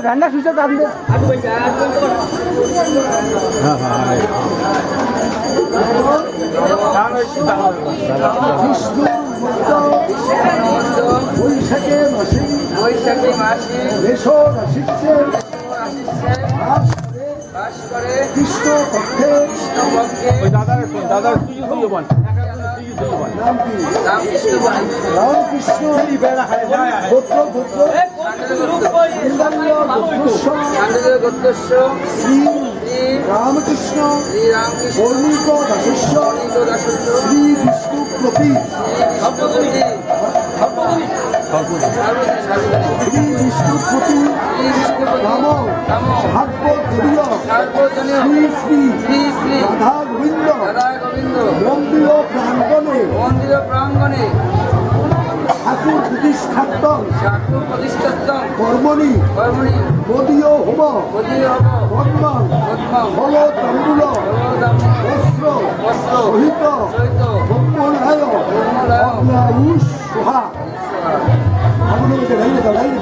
দাম দে বৈশাখে মাসে বৈশাখী মাসে বাস কৃষ্ণ সুযোগ সুযোগ গোত্র রামকৃষ্ণ শ্রী বর্ণিক দাসস্য শ্রী বিষ্ণু প্রতি সপ্তপতি সর্বপতি শ্রী বিষ্ণু প্রতি রাম রাম সার্বজনীয় সার্বজনীয় শ্রী শ্রী শ্রী শ্রী রাধা গোবিন্দ। মন্দির প্রাঙ্গণে প্রতিষ্ঠাত্ত ঠাকুর প্রতিষ্ঠাত্তম কর্মণি কর্মণি মদীয় হোম মন্দির হব বর্মণ পদ্মম ফল তম্বুল বস্ত্র বস্ত্র সহিত ব্রহ্মণায় ব্রহ্মণায় সোহা। আমাদের দাঁড়িয়ে দাঁড়িয়ে